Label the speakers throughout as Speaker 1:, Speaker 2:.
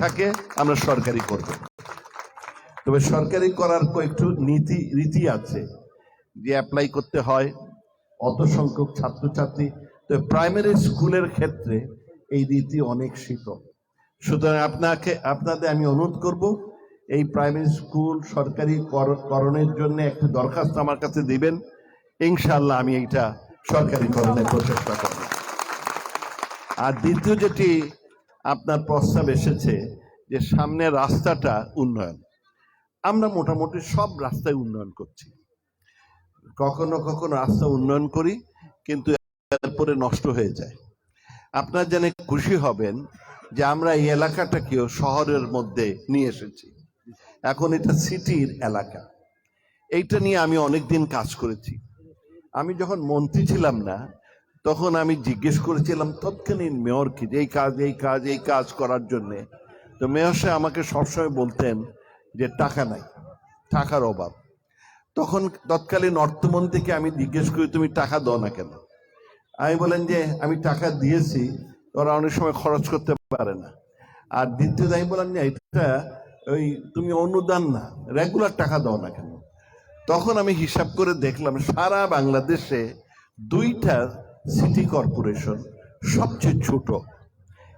Speaker 1: থাকে, আমরা সরকারি করব। তবে সরকারি করার কয়েকটু নীতি, রীতি আছে যে অ্যাপ্লাই করতে হয়, অত সংখ্যক ছাত্রছাত্রী। তো প্রাইমারি স্কুলের ক্ষেত্রে এই রীতি অনেক শীতল সুতরাং আপনাকে, আপনাদের আমি অনুরোধ করব, এই প্রাইমারি স্কুল সরকারি করণের জন্য একটি দরখাস্ত আমার কাছে দিবেন। ইনশাআল্লাহ আমি এইটা সরকারি করণের প্রচেষ্টা করব। আর দ্বিতীয় যেটি আপনার প্রস্তাব এসেছে যে সামনে রাস্তাটা উন্নয়ন। আমরা মোটামুটি সব রাস্তায় উন্নয়ন করছি। কখনো কখনো রাস্তা উন্নয়ন করি, কিন্তু এরপরে নষ্ট হয়ে যায়। আপনার জেনে খুশি হবেন যে আমরা এই এলাকাটাকেও শহরের মধ্যে নিয়ে এসেছি। এখন এটা সিটির এলাকা। এইটা নিয়ে আমি অনেকদিন কাজ করেছি। আমি যখন মন্ত্রী ছিলাম না তখন আমি জিজ্ঞেস করেছিলাম, তৎকালীন মেয়রকে যে এই কাজ এই কাজ এই কাজ করার জন্যে। তো মেয়র সাহেব আমাকে সবসময় বলতেন যে, টাকা নাই, টাকার অভাব। তখন তৎকালীন অর্থমন্ত্রীকে আমি জিজ্ঞেস করি, তুমি টাকা দাও না কেন? আমি বলেন যে, আমি টাকা দিয়েছি, ওরা অনেক সময় খরচ করতে পারে না। আর দ্বিতীয় আমি বলেন যে এটা ওই তুমি অনুদান না রেগুলার টাকা দাও না কেন? তখন আমি হিসাব করে দেখলাম, সারা বাংলাদেশে দুইটা সিটি কর্পোরেশন সবচেয়ে ছোট।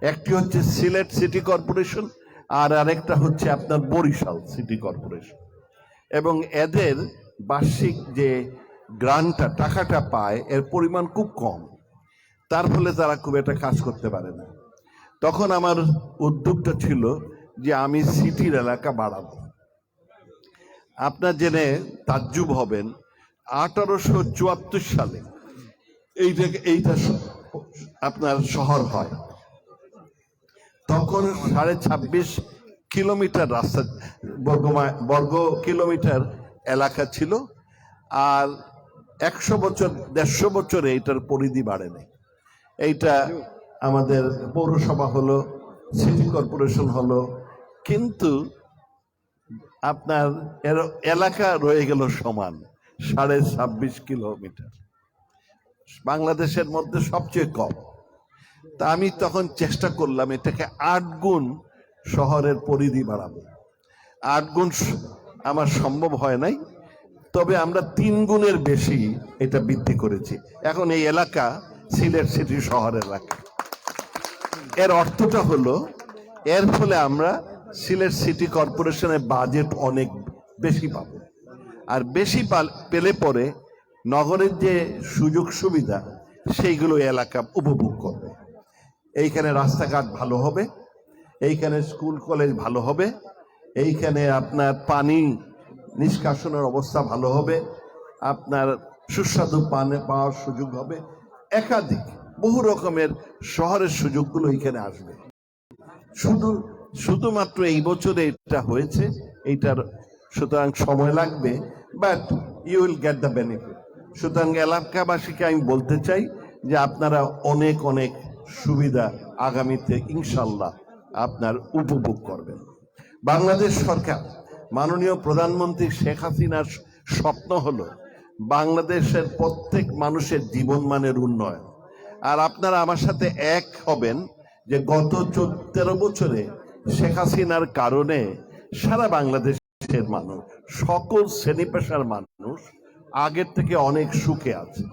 Speaker 1: একটি হচ্ছে সিলেট সিটি কর্পোরেশন আর আরেকটা হচ্ছে আপনার বরিশাল সিটি কর্পোরেশন এবং এদের বার্ষিক যে গ্রান্টটা টাকাটা পায়, এর পরিমাণ খুব কম। তার ফলে তারা খুব একটা কাজ করতে পারে না। তখন আমার উদ্যোগটা ছিল যে আমি সিটির এলাকা বাড়াবো। আপনার জেনে তাজ্জুব হবেন, আঠারোশো চুয়াত্তর সালে এই জায়গা এইটা আপনার শহর হয়। তখন সাড়ে ছাব্বিশ কিলোমিটার রাস্তা বর্গ কিলোমিটার এলাকা ছিল, আর একশো বছর, দেড়শো বছরে এটার পরিধি বাড়ে নাই এইটা আমাদের পৌরসভা হলো, সিটি কর্পোরেশন হলো, কিন্তু আপনার এলাকা রয়ে গেল সমান, সাড়ে ছাব্বিশ কিলোমিটার। বাংলাদেশের মধ্যে সবচেয়ে কম। তা আমি তখন চেষ্টা করলাম এটাকে আট গুণ শহরের পরিধি বাড়াবো। আট গুণ আমার সম্ভব হয় নাই, তবে আমরা তিন গুণের বেশি এটা বৃদ্ধি করেছি। এখন এই এলাকা সিলেট সিটি শহরের এলাকা। এর অর্থটা হলো, এর ফলে আমরা সিলেট সিটি কর্পোরেশনের বাজেট অনেক বেশি পাব। আর বেশি পাল- পেলে পরে নগরের যে সুযোগ সুবিধা, সেইগুলো এলাকা উপভোগ করবে। এইখানে রাস্তাঘাট ভালো হবে, এইখানে স্কুল, কলেজ ভালো হবে, এইখানে আপনার পানি নিষ্কাশনের অবস্থা ভালো হবে, আপনার সুস্বাদু পানে পাওয়ার সুযোগ হবে। একাধিক বহু রকমের শহরের সুযোগগুলো এইখানে আসবে। শুধু, শুধুমাত্র এই বছরে এটা হয়েছে, এইটার সুতরাং সময় লাগবে but you will get the benefit সুতরাং এলাকাবাসীকে আমি বলতে চাই যে আপনারা অনেক অনেক সুবিধা আগামীতে ইনশাল্লাহ আপনার উপভোগ করবেন। বাংলাদেশ সরকার, মাননীয় প্রধানমন্ত্রী শেখ হাসিনার স্বপ্ন হলো বাংলাদেশের প্রত্যেক মানুষের জীবনমানের উন্নয়ন। আর আপনারা আমার সাথে এক হবেন যে গত তেরো বছরে শেখ হাসিনার কারণে সারা বাংলাদেশের মানুষ, সকল শ্রেণি পেশার মানুষ আগের থেকে অনেক সুখে আছে।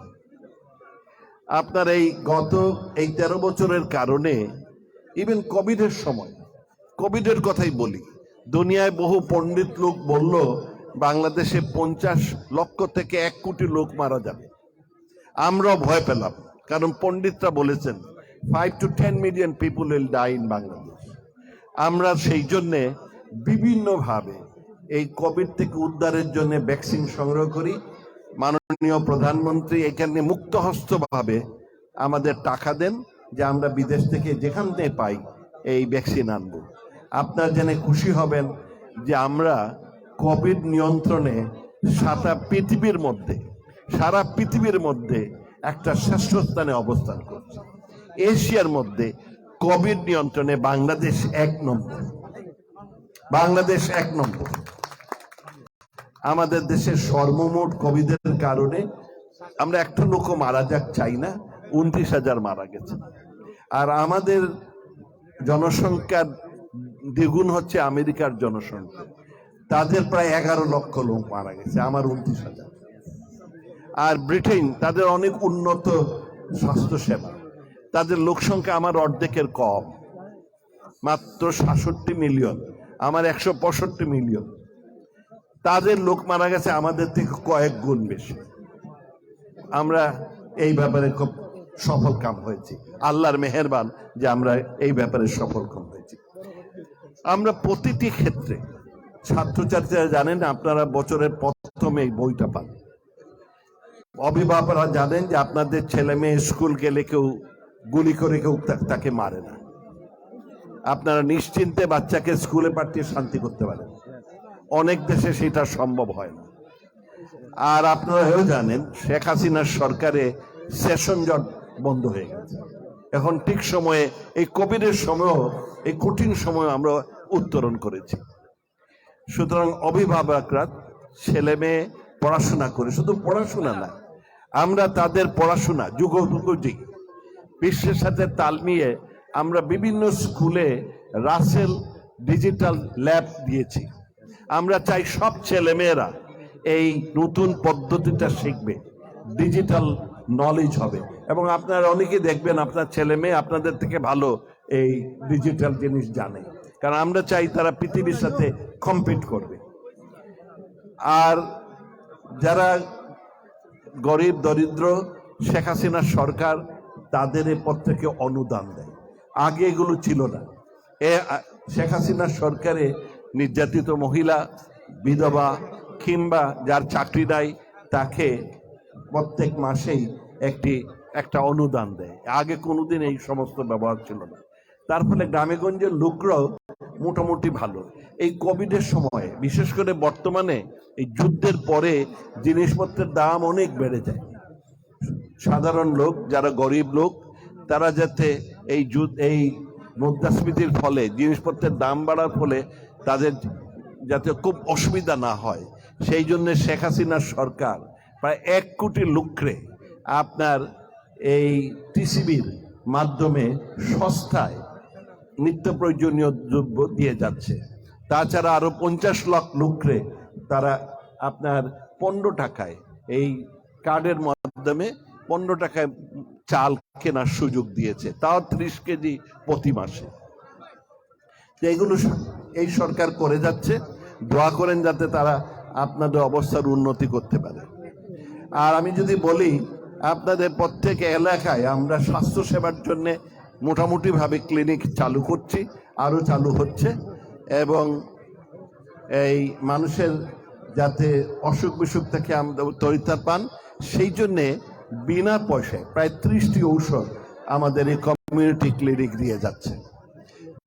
Speaker 1: আপনার এই গত এই তেরো বছরের কারণে ইভেন কোভিডের সময় কোভিডের কথাই বলি, দুনিয়ায় বহু পণ্ডিত লোক বলল, বাংলাদেশে পঞ্চাশ লক্ষ থেকে এক কোটি লোক মারা যাবে। আমরাও ভয় পেলাম, কারণ পণ্ডিতরা বলেছেন five to ten million people will die in Bangladesh আমরা সেই জন্যে বিভিন্নভাবে এই কোভিড থেকে উদ্ধারের জন্য ভ্যাকসিন সংগ্রহ করি মাননীয় প্রধানমন্ত্রী এখানে মুক্তহস্তভাবে আমাদের টাকা দেন যে আমরা বিদেশ থেকে যেখান থেকে পাই এই ভ্যাকসিন আনব। আপনার জেনে খুশি হবেন যে আমরা কোভিড নিয়ন্ত্রণে সারা পৃথিবীর মধ্যে, সারা পৃথিবীর মধ্যে একটা শ্রেষ্ঠ স্থানে অবস্থান করছে। এশিয়ার মধ্যে কোভিড নিয়ন্ত্রণে বাংলাদেশ এক নম্বর। বাংলাদেশ এক নম্বর। আমাদের দেশের সর্বমোট কবিদের কারণে আমরা একটা লোক মারা যাক, চাই না, উনত্রিশ হাজার মারা গেছে। আর আমাদের জনসংখ্যার দ্বিগুণ হচ্ছে আমেরিকার জনসংখ্যা। তাদের প্রায় এগারো লক্ষ লোক মারা গেছে, আমার উনত্রিশ হাজার। আর ব্রিটেন, তাদের অনেক উন্নত স্বাস্থ্যসেবা। তাদের লোক সংখ্যা আমার অর্ধেকের কম। মাত্র সাতষট্টি মিলিয়ন, আমার একশো পঁয়ষট্টি মিলিয়ন। তাদের লোক মারা গেছে, আমাদের থেকে কয়েক গুণ বেশি। আমরা এই ব্যাপারে খুব সফল কাম হয়েছি। আল্লাহর মেহেরবান যে আমরা এই ব্যাপারে সফল কাম হয়েছি। আমরা প্রতিটি ক্ষেত্রে, ছাত্রছাত্রীরা জানেন, আপনারা বছরের প্রথমে এই বইটা পান। অভিভাবকরা জানেন যে আপনাদের ছেলে মেয়ে স্কুল গেলে কেউ গুলি করে কেউ তাকে মারে না। আপনারা নিশ্চিন্তে বাচ্চাকে স্কুলে পাঠিয়ে শান্তি করতে পারেন। অনেক দেশে সেটা সম্ভব হয় না। আর আপনারা এও জানেন, শেখ হাসিনার সরকারে সেশন জট বন্ধ হয়ে গেছে। এখন ঠিক সময়ে, এই কোভিডের সময়ও, এই কঠিন সময় আমরা উত্তরণ করেছি। সুতরাং অভিভাবকরা, ছেলে মেয়ে পড়াশোনা করে, শুধু পড়াশোনা না, আমরা তাদের পড়াশোনা, যুগোপযোগী। বিশ্বের সাথে তাল নিয়ে আমরা বিভিন্ন স্কুলে রাসেল ডিজিটাল ল্যাব দিয়েছি। আমরা চাই সব ছেলেমেয়েরা এই নতুন পদ্ধতিটা শিখবে ডিজিটাল নলেজ হবে। এবং আপনারা অনেকেই দেখবেন, আপনার ছেলে মেয়ে আপনাদের থেকে ভালো এই ডিজিটাল জিনিস জানে। কারণ আমরা চাই তারা পৃথিবীর সাথে কম্পিট করবে। আর যারা গরিব, দরিদ্র, শেখ হাসিনার সরকার, তাদের এ পর থেকে অনুদান দেয়। আগে এগুলো ছিল না। এ শেখ হাসিনার সরকারে নির্যাতিত মহিলা, বিধবা কিংবা যার চাকরি নাই, তাকে প্রত্যেক মাসেই একটি, একটা অনুদান দেয়। আগে কোনোদিন এই সমস্ত ব্যবহার ছিল না। তার ফলে গ্রামে গঞ্জের লোকরাও মোটামুটি ভালো। এই কোভিডের সময়, বিশেষ করে বর্তমানে, এই যুদ্ধের পরে জিনিসপত্রের দাম অনেক বেড়ে যায়। সাধারণ লোক, যারা গরিব লোক, তারা যাতে এই যুদ্ধ, এই মুদ্রাস্ফীতির ফলে, জিনিসপত্রের দাম বাড়ার ফলে তাদের যাতে খুব অসুবিধা না হয়। সেই জন্য শেখ হাসিনার সরকার প্রায় এক কোটি লুক্রে আপনার এই টিসিবির মাধ্যমে সস্তায় নিত্য প্রয়োজনীয় দ্রব্য দিয়ে যাচ্ছে। তাছাড়া আরও পঞ্চাশ লাখ লুকরে তারা আপনার পনেরো টাকায় এই কার্ডের মাধ্যমে পনেরো টাকায় চাল কেনার সুযোগ দিয়েছে। তাও ত্রিশ কেজি প্রতি মাসে। তো এগুলো এই সরকার করে যাচ্ছে, দোয়া করেন যাতে তারা আপনাদের অবস্থার উন্নতি করতে পারে। আর আমি যদি বলি, আপনাদের প্রত্যেক এলাকায় আমরা স্বাস্থ্য সেবার জন্য মোটামুটিভাবে ক্লিনিক চালু করছি, আরও চালু হচ্ছে, এবং এই মানুষের যাতে অসুখ বিসুখ থেকে আমরা তরিতার পান, সেই জন্যে বিনা পয়সায় প্রায় ত্রিশটি ঔষধ আমাদের এই কমিউনিটি ক্লিনিক দিয়ে যাচ্ছে।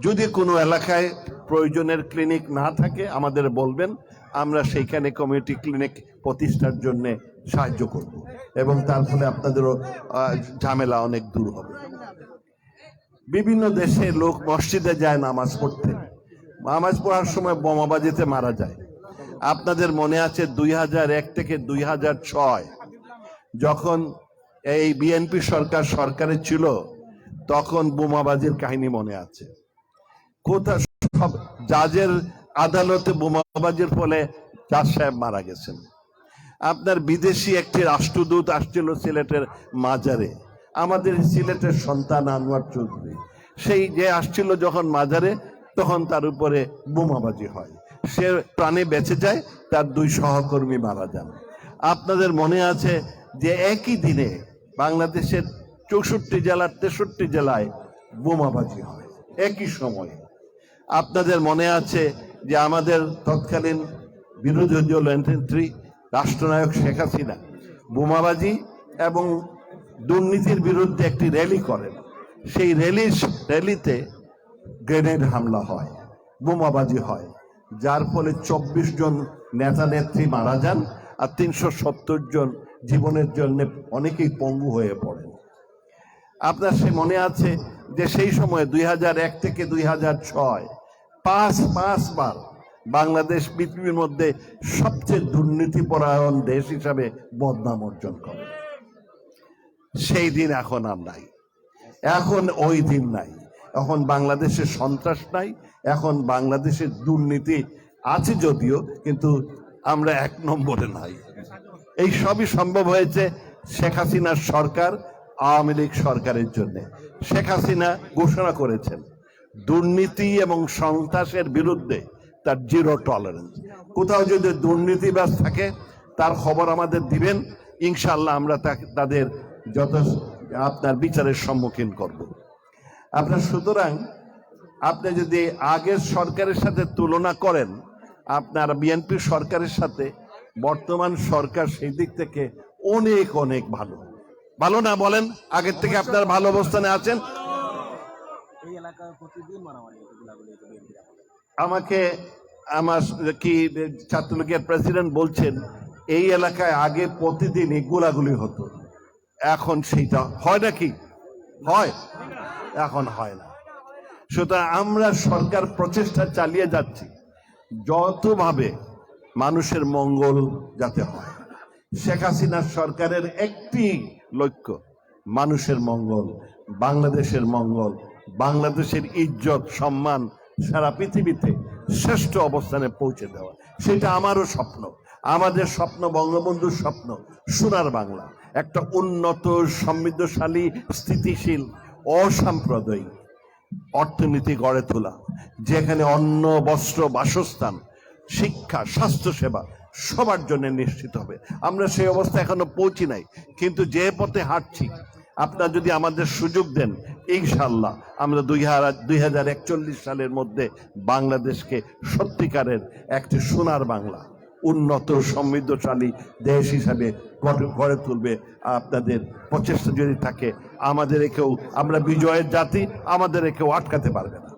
Speaker 1: যদি কোনো এলাকায় প্রয়োজনের ক্লিনিক না থাকে, আমাদের বলবেন, আমরা সেইখানে কমিউনিটি ক্লিনিক প্রতিষ্ঠার জন্য সাহায্য করব এবং তার ফলে আপনাদেরও ঝামেলা অনেক দূর হবে। বিভিন্ন দেশে লোক মসজিদে যায় নামাজ পড়তে। নামাজ পড়ার সময় বোমাবাজিতে মারা যায়। আপনাদের মনে আছে দুই হাজার এক থেকে দুই হাজার ছয়, যখন এই বিএনপি সরকার সরকারে ছিল, তখন বোমাবাজির কাহিনী মনে আছে। কোথা সব জাজের আদালতে বোমাবাজির ফলে জাজ সাহেব মারা গেছেন। আপনার বিদেশি একটি রাষ্ট্রদূত আসছিল সিলেটের মাজারে। আমাদের সিলেটের সন্তান আনোয়ার চৌধুরী। সেই যে আসছিল যখন মাজারে, তখন তার উপরে বোমাবাজি হয়। সে প্রাণে বেঁচে যায়, তার দুই সহকর্মী মারা যান। আপনাদের মনে আছে যে একই দিনে বাংলাদেশের চৌষট্টি জেলার তেষট্টি জেলায় বোমাবাজি হয়। একই সময়ে। আপনাদের মনে আছে যে আমাদের তৎকালীন বিরোধী দল নেত্রী রাষ্ট্রনায়ক শেখ হাসিনা বোমাবাজি এবং দুর্নীতির বিরুদ্ধে একটি র্যালি করেন। সেই র্যালি র্যালিতে গ্রেনেড হামলা হয়, বোমাবাজি হয়, যার ফলে চব্বিশ জন নেতা নেত্রী মারা যান আর তিনশো সত্তর জন জীবনের জন্য অনেকেই পঙ্গু হয়ে পড়েন। আপনার সে মনে আছে যে সেই সময় দুই এক থেকে দুই হাজার ছয় পাঁচ পাঁচবার বাংলাদেশ পৃথিবীর মধ্যে সবচেয়ে দুর্নীতিপরায়ণ দেশ হিসাবে বদনাম অর্জন করে। সেই দিন এখন আর নাই। এখন ওই দিন নাই। এখন বাংলাদেশে সন্ত্রাস নাই, এখন বাংলাদেশের দুর্নীতি আছে যদিও, কিন্তু আমরা এক নম্বরে নাই। এই সবই সম্ভব হয়েছে শেখ হাসিনার সরকার, আওয়ামী লীগ সরকারের জন্য। শেখ হাসিনা ঘোষণা করেছেন দুর্নীতি এবং সন্ত্রাসের বিরুদ্ধে তার জিরো টলারেন্স কোথাও যদি দুর্নীতিবাজ থাকে, তার খবর আমাদের দিবেন। ইনশাল্লাহ আমরা তাদের যত আপনার বিচারের সম্মুখীন করব। আপনার, সুতরাং আপনি যদি আগের সরকারের সাথে তুলনা করেন, আপনার বিএনপি সরকারের সাথে, বর্তমান সরকার সেই দিক থেকে অনেক অনেক ভালো। ভালো না বলেন? আগের থেকে আপনার ভালো অবস্থানে আছেন।
Speaker 2: প্রতিদিন
Speaker 1: আমাকে আমার কি ছাত্রলীগের প্রেসিডেন্ট বলছেন, এই এলাকায় আগে প্রতিদিনই গোলাগুলি হতো। এখন সেইটা হয় নাকি? হয়। এখন হয় না। সুতরাং আমরা সরকার প্রচেষ্টা চালিয়ে যাচ্ছি, যতভাবে মানুষের মঙ্গল যাতে হয়। শেখ হাসিনার সরকারের একটি লক্ষ্য, মানুষের মঙ্গল, বাংলাদেশের মঙ্গল বাংলাদেশের ইজ্জত, সম্মান সারা পৃথিবীতে শ্রেষ্ঠ অবস্থানে পৌঁছে দেওয়া। সেটা আমারও স্বপ্ন। আমাদের স্বপ্ন বঙ্গবন্ধুর স্বপ্ন, সোনার বাংলা। একটা উন্নত, সমৃদ্ধশালী, স্থিতিশীল, অসাম্প্রদায়িক অর্থনীতি গড়ে তোলা, যেখানে অন্ন, বস্ত্র, বাসস্থান, শিক্ষা, স্বাস্থ্যসেবা সবার জন্য নিশ্চিত হবে। আমরা সেই অবস্থা এখনও পৌঁছি নাই, কিন্তু যে পথে হাঁটছি, আপনার যদি আমাদের সুযোগ দেন ইনশাল্লাহ আমরা দুই হাজার একচল্লিশ সালের মধ্যে বাংলাদেশকে সত্যিকারের একটি সোনার বাংলা, উন্নত, সমৃদ্ধশালী দেশ হিসাবে গড়ে- তুলবে আপনাদের প্রচেষ্টা যদি থাকে আমাদের কেউ আমরা বিজয়ের জাতি আমাদের কেউ আটকাতে পারবে না।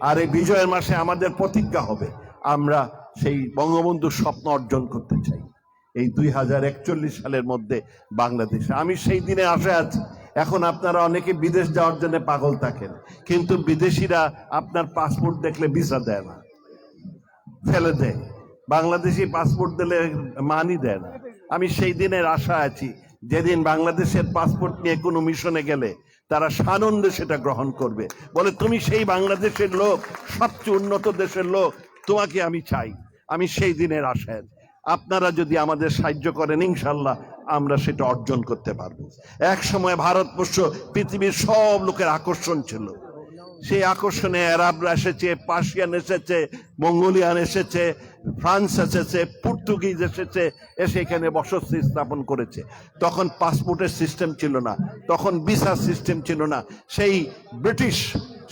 Speaker 1: আর এই বিজয়ের মাসে আমাদের প্রতিজ্ঞা হবে, আমরা সেই বঙ্গবন্ধুর স্বপ্ন অর্জন করতে চাই। এই দুই হাজার একচল্লিশ সালের মধ্যে বাংলাদেশে আমি সেই দিনে আশা আছি এখন আপনারা অনেকে বিদেশ যাওয়ার জন্য পাগল থাকেন। কিন্তু বিদেশিরা আপনার পাসপোর্ট দেখলে ভিসা দেয় না। ফেলে দেয়। বাংলাদেশি পাসপোর্ট দিলে মানি দেয় না। আমি সেই দিনের আশা আছি, যেদিন বাংলাদেশের পাসপোর্ট নিয়ে কোনো মিশনে গেলে তারা সানন্দে সেটা গ্রহণ করবে। বলে, তুমি সেই বাংলাদেশের লোক, সবচেয়ে উন্নত দেশের লোক, তোমাকে আমি চাই। আমি সেই দিনের আশায়। আপনারা যদি আমাদের সাহায্য করেন, ইনশাল্লাহ আমরা সেটা অর্জন করতে পারব। এক সময় ভারতবর্ষ পৃথিবীর সব লোকের আকর্ষণ ছিল। সেই আকর্ষণে আরবরা এসেছে, পার্সিয়ান এসেছে, মঙ্গোলিয়ান এসেছে, ফ্রান্স এসেছে, পর্তুগিজ এসেছে, এসে এখানে বসতি স্থাপন করেছে। তখন পাসপোর্টের সিস্টেম ছিল না, তখন ভিসা সিস্টেম ছিল না। সেই ব্রিটিশ,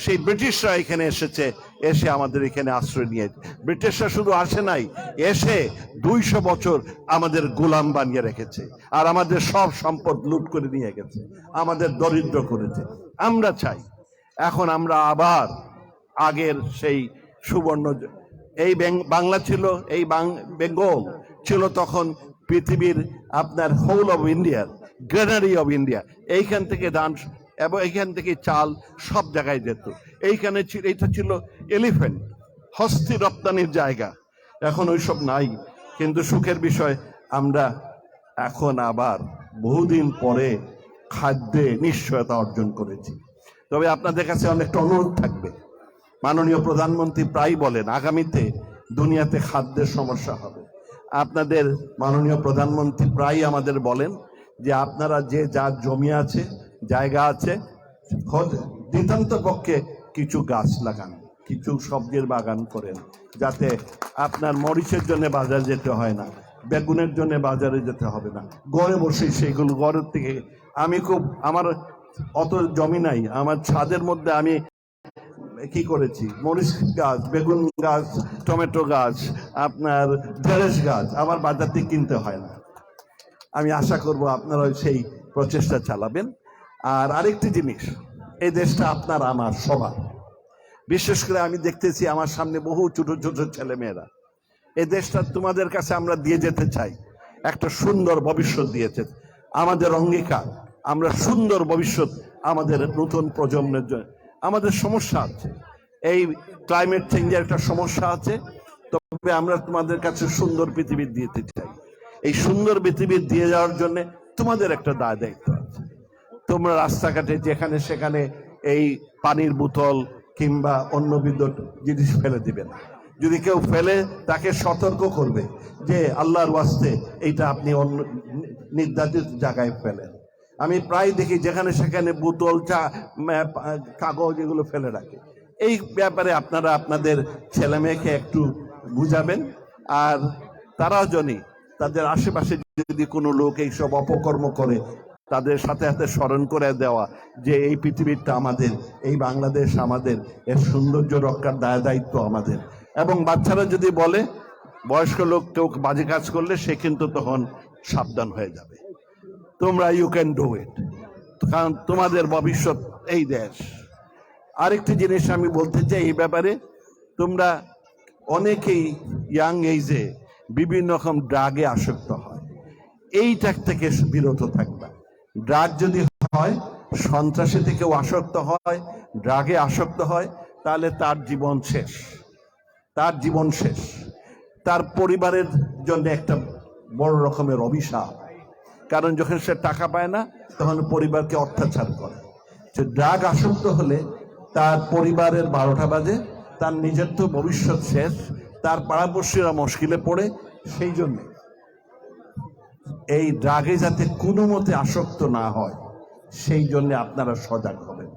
Speaker 1: সেই ব্রিটিশরা এখানে এসেছে এসে আমাদের এখানে আশ্রয় নিয়ে ব্রিটিশরা শুধু আসে নাই, এসে দুইশো বছর আমাদের গোলাম বানিয়ে রেখেছে আর আমাদের সব সম্পদ লুট করে নিয়ে গেছে, আমাদের দরিদ্র করেছে। আমরা চাই, এখন আমরা আবার আগের সেই সুবর্ণ এই বাংলা ছিল, এই বেঙ্গল ছিল তখন পৃথিবীর আপনার হোল অফ ইন্ডিয়ার গ্রেনারি অফ ইন্ডিয়া এইখান থেকে ধান এবং এইখান থেকে চাল সব জায়গায় যেত। এইখানে এটা ছিল এলিফেন্ট হস্তি রপ্তানির জায়গা। এখন ওইসব নাই। কিন্তু সুখের বিষয়, আমরা এখন আবার বহুদিন পরে খাদ্যে নিশ্চয়তা অর্জন করেছি। তবে আপনাদের কাছে অনেকটা অনুরোধ থাকবে। মাননীয় প্রধানমন্ত্রী প্রায় বলেন, আগামীতে দুনিয়াতে খাদ্যের সমস্যা হবে। আপনাদের মাননীয় প্রধানমন্ত্রী প্রায় আমাদের বলেন যে আপনারা যে, যার জমি আছে জায়গা আছে? নিতান্ত পক্ষে কিছু গাছ লাগান, কিছু সবজির বাগান করেন, যাতে আপনার মরিচের জন্য বাজার যেতে হয় না, বেগুনের জন্য বাজারে যেতে হবে না। গড়ে বসে সেইগুলো গড়ের থেকে আমি খুব, আমার অত জমি নাই, আমার ছাদের মধ্যে আমি কি করেছি? মরিচ গাছ, বেগুন গাছ, টমেটো গাছ, আপনার ঢেঁড়স গাছ, আমার বাজার থেকে কিনতে হয় না। আমি আশা করব আপনারা সেই প্রচেষ্টা চালাবেন। আর আরেকটি জিনিস এই দেশটা আপনার, আমার, সবার। বিশেষ করে আমি দেখতেছি আমার সামনে বহু ছোট ছোট ছেলে মেয়েরা এই দেশটা তোমাদের কাছে আমরা দিয়ে যেতে চাই। একটা সুন্দর ভবিষ্যৎ দিয়েছে। আমাদের অঙ্গীকার, আমরা সুন্দর ভবিষ্যৎ আমাদের নতুন প্রজন্মের জন্য। আমাদের সমস্যা আছে। এই ক্লাইমেট চেঞ্জের একটা সমস্যা আছে। তবে আমরা তোমাদের কাছে সুন্দর পৃথিবী দিতে চাই। এই সুন্দর পৃথিবী দিয়ে যাওয়ার জন্য তোমাদের একটা দায় দায়িত্ব। তোমরা রাস্তাঘাটে যেখানে সেখানে এই পানির বোতল কিংবা অন্য বিদ্যুৎ জিনিস ফেলে দিবেন যদি কেউ ফেলে, তাকে সতর্ক করবে যে আল্লাহর ওয়াস্তে এইটা আপনি অন্য নির্ধারিত জায়গায় ফেলেন। আমি প্রায় দেখি যেখানে সেখানে বোতল, চা কাগজ এগুলো ফেলে রাখে। এই ব্যাপারে আপনারা আপনাদের ছেলে মেয়েকে একটু বুঝাবেন। আর তারাও জানি, তাদের আশেপাশে যদি কোনো লোক এইসব অপকর্ম করে তাদের সাথে সাথে স্মরণ করে দেওয়া যে এই পৃথিবীটা আমাদের, এই বাংলাদেশ আমাদের, এর সৌন্দর্য রক্ষার দায় দায়িত্ব আমাদের। এবং বাচ্চারা যদি বলে, বয়স্ক লোক কেউ বাজে কাজ করলে সে কিন্তু তখন সাবধান হয়ে যাবে। তোমরা ইউ ক্যান ডু ইট কারণ তোমাদের ভবিষ্যৎ এই দেশ। আরেকটি জিনিস আমি বলতে চাই এই ব্যাপারে, তোমরা অনেকেই ইয়াং এইজে বিভিন্ন রকম ড্রাগে আসক্ত হয়। এইটার থেকে বিরত থাকবা। ড্রাগ যদি হয়, সন্ত্রাসী থেকেও আসক্ত হয়, ড্রাগে আসক্ত হয়, তাহলে তার জীবন শেষ। তার জীবন শেষ। তার পরিবারের জন্য একটা বড় রকমের অভিশাপ। কারণ যখন সে টাকা পায় না, তখন পরিবারকে অত্যাচার করে। সে ড্রাগ আসক্ত হলে তার পরিবারের বারোটা বাজে, তার নিজের তো ভবিষ্যৎ শেষ, তার পাড়াপড়শিরা মুশকিলে পড়ে, সেই জন্যে এই ড্রাগে যাতে কোনো মতে আসক্ত না হয়, সেই জন্য আপনারা সজাগ হবেন।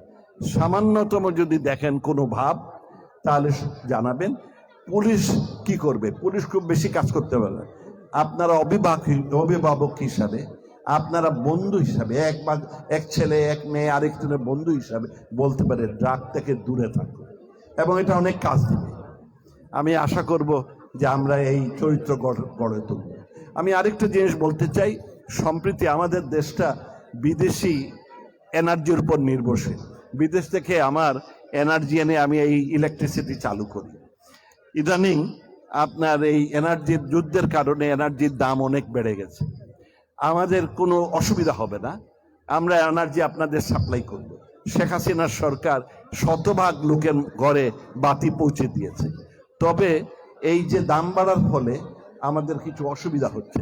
Speaker 1: সামান্যতম যদি দেখেন কোনো ভাব, তাহলে জানাবেন, পুলিশ কি করবে? পুলিশ খুব বেশি কাজ করতে পারবে। আপনারা অভিভাবক অভিভাবক হিসাবে, আপনারা বন্ধু হিসাবে, এক বা, এক ছেলে, এক মেয়ে আরেকজনের বন্ধু হিসাবে বলতে পারে ড্রাগ থেকে দূরে থাকুন। এবং এটা অনেক কাজ দিবে। আমি আশা করব যে আমরা এই চরিত্র গড়ে তুলব। আমি আরেকটা জিনিস বলতে চাই, সম্প্রতি আমাদের দেশটা বিদেশি এনার্জির উপর নির্ভরশীল। বিদেশ থেকে আমার এনার্জি এনে আমি এই ইলেকট্রিসিটি চালু করি। ইদানিং আপনার এই এনার্জির যুদ্ধের কারণে এনার্জির দাম অনেক বেড়ে গেছে। আমাদের কোনো অসুবিধা হবে না। আমরা এনার্জি আপনাদের সাপ্লাই করব। শেখ হাসিনার সরকার শতভাগ লোকের ঘরে বাতি পৌঁছে দিয়েছে। তবে এই যে দাম বাড়ার ফলে আমাদের কিছু অসুবিধা হচ্ছে।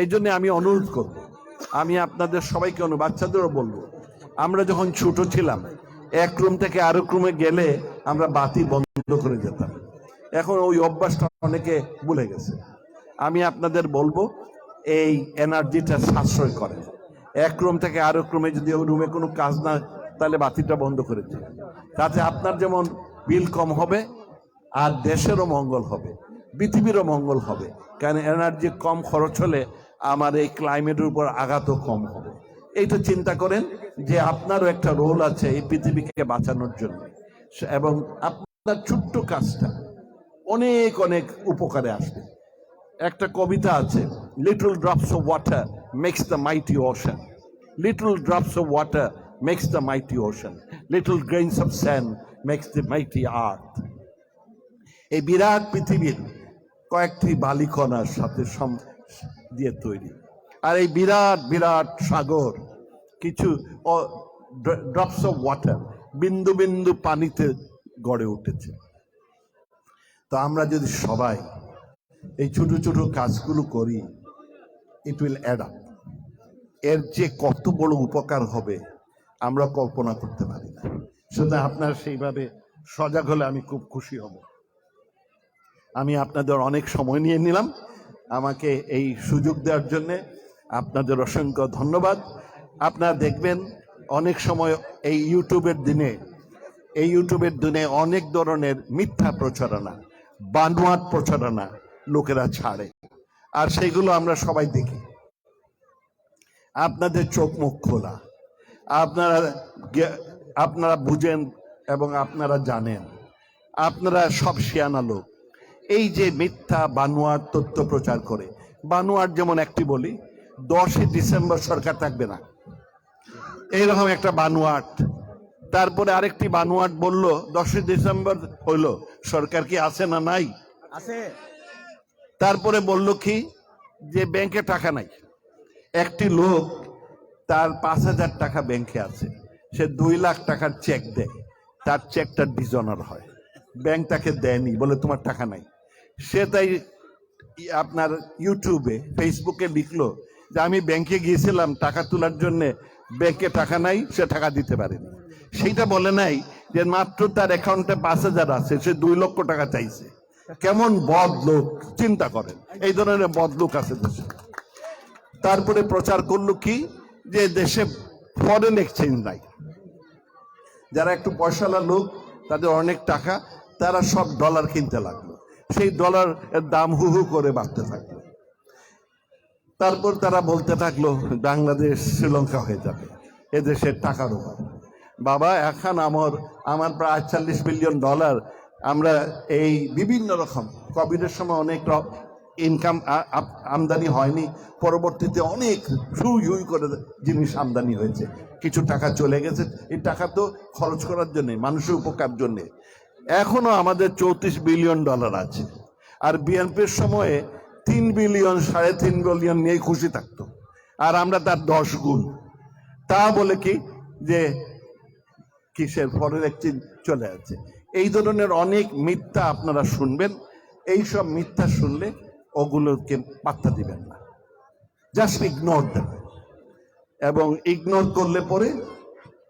Speaker 1: এই জন্যে আমি অনুরোধ করব, আমি আপনাদের সবাইকে অনু বাচ্চাদেরও বলব, আমরা যখন ছোট ছিলাম, এক রুম থেকে আরেক রুমে গেলে আমরা বাতি বন্ধ করে যেতাম এখন ওই অভ্যাসটা অনেকে ভুলে গেছে। আমি আপনাদের বলব, এই এনার্জিটা সাশ্রয় করেন। এক রুম থেকে আরেক রুমে যদি ওই রুমে কোনো কাজ না, তাহলে বাতিটা বন্ধ করে দিন। তাতে আপনার যেমন বিল কম হবে, আর দেশেরও মঙ্গল হবে। পৃথিবীরও মঙ্গল হবে। কারণ এনার্জি কম খরচ হলে আমার এই ক্লাইমেটের উপর আঘাতও কম হবে। এইটা চিন্তা করেন যে আপনারও একটা রোল আছে এই পৃথিবীকে বাঁচানোর জন্য। এবং আপনার ছোট্ট কাজটা অনেক অনেক উপকারে আসবে। একটা কবিতা আছে little drops of water makes the mighty ocean little drops of water makes the mighty ocean little grains of sand makes the mighty earth এই বিরাট পৃথিবীর কয়েকটি বালিকণার সাথে দিয়ে তৈরি। আর এই বিরাট বিরাট সাগর, কিছু ড্রপস অফ ওয়াটার বিন্দু বিন্দু পানিতে গড়ে উঠেছে। তো আমরা যদি সবাই এই ছোট ছোট কাজগুলো করি ইট উইল অ্যাড আপ এর যে কত বড় উপকার হবে, আমরা কল্পনা করতে পারি না। সুতরাং আপনার সেইভাবে সজাগ হলে আমি খুব খুশি হব। আমি আপনাদের অনেক সময় নিয়ে নিলাম। আমাকে এই সুযোগ দেওয়ার জন্য আপনাদের অসংখ্য ধন্যবাদ। আপনারা দেখবেন অনেক সময় এই ইউটিউবের দিনে, এই ইউটিউবের দিনে অনেক ধরনের মিথ্যা প্রচারণা, বানোয়াট প্রচারণা লোকেরা ছাড়ে। আর সেগুলো আমরা সবাই দেখি। আপনাদের চোখ মুখ খোলা। আপনারা আপনারা বুঝেন এবং আপনারা জানেন। আপনারা সব শিয়ানা লোক। এই যে মিথ্যা বানোয়ার তথ্য প্রচার করে বানোয়ার যেমন একটি বলি দশই ডিসেম্বর সরকার থাকবে না। এইরকম একটা বানোয়াট তারপরে আরেকটি বানোয়াট বলল দশই ডিসেম্বর হইল সরকার কি আছে না নাই?
Speaker 2: আছে।
Speaker 1: তারপরে বলল কি যে ব্যাংকে টাকা নাই। একটি লোক তার পাঁচ হাজার টাকা ব্যাংকে আছে। সে দুই লাখ টাকার চেক দেয়। তার চেকটা ডিজনার হয়। ব্যাংক তাকে দেয়নি বলে তোমার টাকা নাই। সে তাই আপনার ইউটিউবে ফেসবুকে লিখলো যে আমি ব্যাংকে গিয়েছিলাম টাকা তোলার জন্য ব্যাংকে টাকা নাই, সে টাকা দিতে পারেনি। সেইটা বলে নাই যে মাত্র তার অ্যাকাউন্টে পাঁচ হাজার আছে, সে দুই লক্ষ টাকা চাইছে। কেমন বদ লোক, চিন্তা করেন, এই ধরনের বদ লোক আছে দেশে। তারপরে প্রচার করল কি যে দেশে ফরেন এক্সচেঞ্জ নাই। যারা একটু পয়সালা লোক, তাদের অনেক টাকা, তারা সব ডলার কিনতে লাগল। সেই ডলার দাম হু হু করে বাড়তে থাকল। তারপর তারা বলতে থাকল, বাংলাদেশ শ্রীলঙ্কা হয়ে যাবে, এদেশের টাকার উপর বাবা, এখন আমার আমার প্রায় আটচল্লিশ বিলিয়ন ডলার আমরা এই বিভিন্ন রকম কোভিডের সময় অনেক ইনকাম আমদানি হয়নি, পরবর্তীতে অনেক হুই হুই করে জিনিস আমদানি হয়েছে। কিছু টাকা চলে গেছে, এই টাকা তো খরচ করার জন্যে, মানুষের উপকার জন্যে। এখনও আমাদের চৌত্রিশ বিলিয়ন ডলার আছে। আর বিএনপির সময়ে তিন বিলিয়ন, সাড়ে তিন বিলিয়ন নিয়ে খুশি থাকতো। আর আমরা তার দশ গুণ। তা বলে কি? যে কিসের ফরেন এক্সচেঞ্জ চলে যাচ্ছে এই ধরনের অনেক মিথ্যা আপনারা শুনবেন। এই সব মিথ্যা শুনলে ওগুলোকে পাত্তা দিবেন না। জাস্ট ইগনোর দেবেন এবং ইগনোর করলে পরে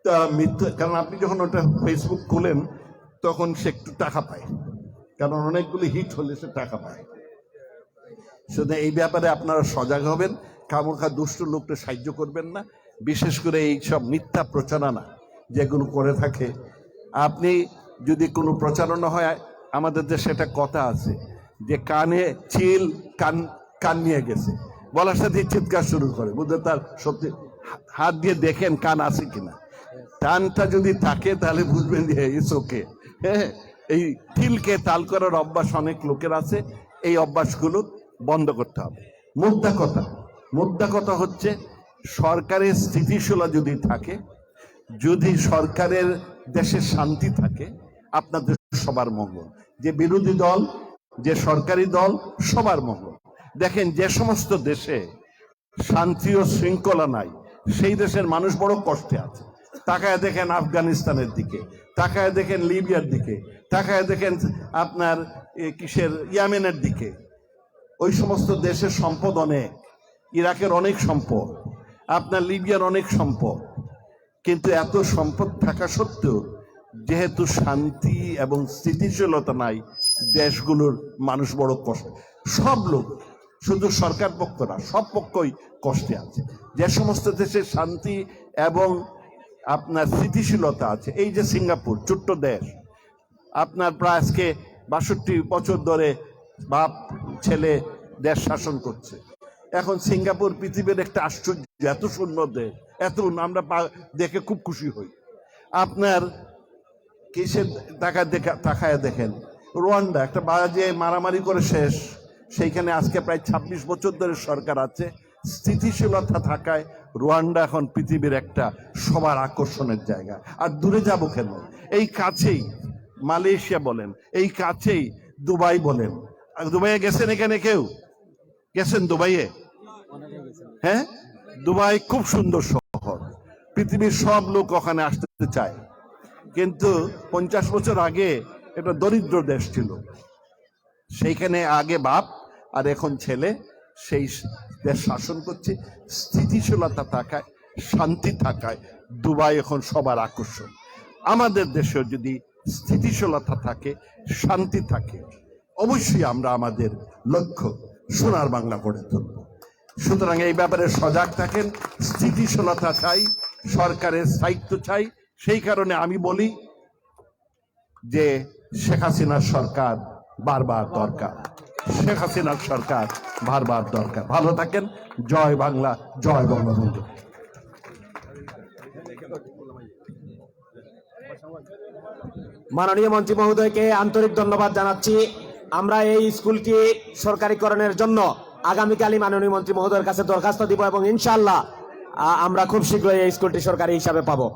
Speaker 1: তা মিথ্যা কারণ আপনি যখন ওটা ফেসবুক খুলেন তখন সে একটু টাকা পায়। কারণ অনেকগুলি হিট হলে সে টাকা পায়। শুধু এই ব্যাপারে আপনারা সজাগ হবেন। কামড়খা দুষ্ট লোককে সাহায্য করবেন না। বিশেষ করে এই সব মিথ্যা প্রচারণা যেগুলো করে থাকে। আপনি যদি কোনো প্রচারণা হয়, আমাদের যে সেটা কথা আছে যে কানে চিল কান কান নিয়ে গেছে। বলার সাথে চিৎকার শুরু করে। বুঝতে তার সত্যি হাত দিয়ে দেখেন কান আছে কিনা। কানটা যদি থাকে, তাহলে বুঝবেন যে ইস ওকে হ্যাঁ এই তিলকে তাল করার অভ্যাস অনেক লোকের আছে। এই অভ্যাসগুলো বন্ধ করতে হবে। মুদ্রা কথা। মুদ্রা কথা হচ্ছে, সরকারের স্থিতিশীলা যদি থাকে, যদি সরকারের দেশে শান্তি থাকে আপনাদের সবার মঙ্গল। যে বিরোধী দল, যে সরকারি দল, সবার মঙ্গল। দেখেন, যে সমস্ত দেশে শান্তি ও শৃঙ্খলা নাই, সেই দেশের মানুষ বড় কষ্টে আছে। তাকায় দেখেন আফগানিস্তানের দিকে। তাকায় দেখেন লিবিয়ার দিকে, তাকায় দেখেন আপনার কিসের, ইয়ামেনের দিকে। ওই সমস্ত দেশের সম্পদ অনেক, ইরাকের অনেক সম্পদ, আপনার লিবিয়ার অনেক সম্পদ। কিন্তু এত সম্পদ থাকা সত্ত্বেও যেহেতু শান্তি এবং স্থিতিশীলতা নাই, দেশগুলোর মানুষ বড় কষ্ট। সব লোক, শুধু সরকার পক্ষ না, সব পক্ষই কষ্টে আছে। যে সমস্ত দেশে শান্তি এবং আপনার স্থিতিশীলতা আছে। এই যে সিঙ্গাপুর, ছোট্ট দেশ, আপনার প্রায় আজকে বাষট্টি বছর ধরে বাপ, ছেলে দেশ শাসন করছে। এখন সিঙ্গাপুর পৃথিবীর একটা আশ্চর্য, এত সুন্দর দেশ, এত আমরা দেখে খুব খুশি হই। আপনার কিসের টাকা দেখা, তাকায় দেখেন, রোয়ান্ডা, একটা বাজে মারামারি করে শেষ। সেইখানে আজকে প্রায় ছাব্বিশ বছর ধরে সরকার আছে। স্থিতিশীলতা থাকায় রোয়ান্ডা এখন পৃথিবীর একটা সবার আকর্ষণের জায়গা। আর দূরে যাব কেন? এই কাছেই, মালয়েশিয়া বলেন, এই কাছেই দুবাই বলেন। দুবাইয়ে গেছেন এখানে কেউ? গেছেন দুবাইয়ে? হ্যাঁ? দুবাই খুব সুন্দর শহর। পৃথিবীর সব লোক ওখানে আসতে চায়। কিন্তু পঞ্চাশ বছর আগে এটা দরিদ্র দেশ ছিল। সেইখানে আগে বাপ আর এখন ছেলে, সেই দেশ শাসন করছে, স্থিতিশীলতা থাকায়, শান্তি থাকায় দুবাই এখন সবার আকর্ষণ। আমাদের দেশেও যদি স্থিতিশীলতা থাকে, শান্তি থাকে, অবশ্যই আমরা আমাদের লক্ষ্য সোনার বাংলা গড়ে তুলব। সুতরাং এই ব্যাপারে সজাগ থাকেন, স্থিতিশীলতা চাই, সরকারের স্থায়িত্ব চাই। সেই কারণে আমি বলি যে শেখ হাসিনার সরকার বারবার দরকার। শেখ হাসিনার সরকার বারবার দরকার। ভালো থাকেন। জয় বাংলা, জয় বঙ্গবন্ধু।
Speaker 3: মাননীয় মন্ত্রী মহোদয়কে আন্তরিক ধন্যবাদ জানাচ্ছি। আমরা এই স্কুলটি সরকারিকরণের জন্য আগামীকালই মাননীয় মন্ত্রী মহোদয়ের কাছে দরখাস্ত দিব এবং ইনশাল্লাহ আমরা খুব শীঘ্রই এই স্কুলটি সরকারি হিসাবে পাবো।